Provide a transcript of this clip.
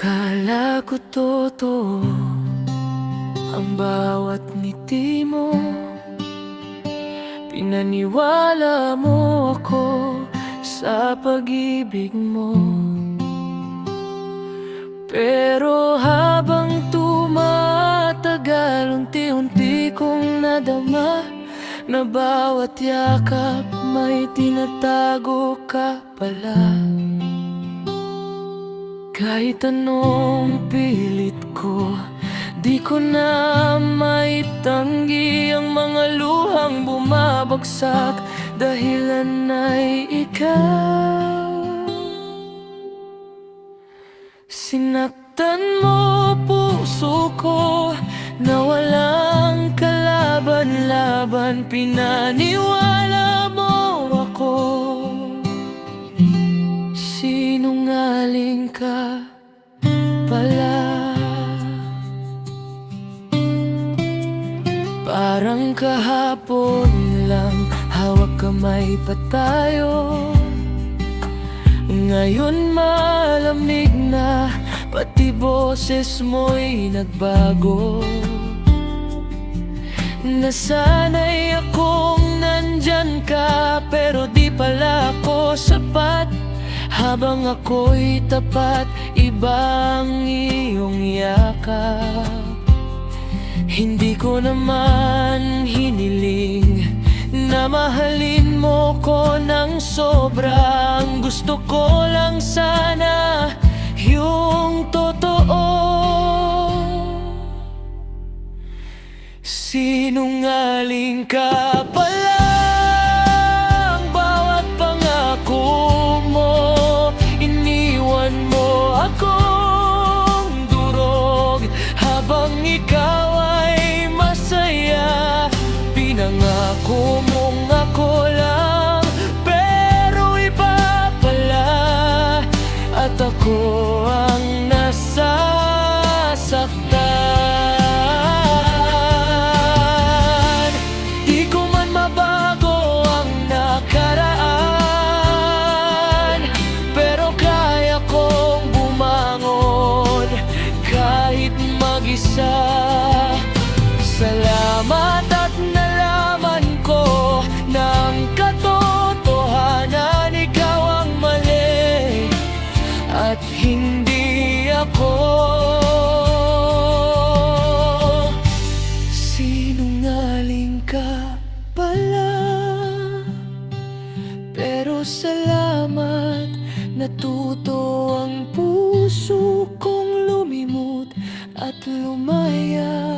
ko totoo Ang bawat ngiti mo. Pinaniwala mo ako sa pag-ibig mo. Pero habang tumatagal Unti-unti kong nadama Na bawat yakap may tinatago ka pala kahit anong pilit ko Di ko na maitanggi Ang mga luhang bumabagsak. Dahilan ay ikaw. Sinaktan mo puso ko Na walang kalaban-laban. Pinaniwala Parang kahapon lang Hawak kamay pa tayo. Ngayon malamig na Pati boses mo'y nagbago. Nasanay akong nandyan ka Pero di pala ako sapat. Habang ako'y tapat Ibang iyong yakap Hindi ko naman hiniling Na mahalin mo ko ng sobrang Gusto ko lang sana Yung totoo. Sinungaling ka Pinangako mong ako lang Pero iba pala. At ako ang nasasaktan. Di ko man mabago ang nakaraan Pero kaya kong bumangon Kahit mag-isa At hindi ako Sinungaling ka pala. Pero salamat Natuto ang puso kong lumimot At lumaya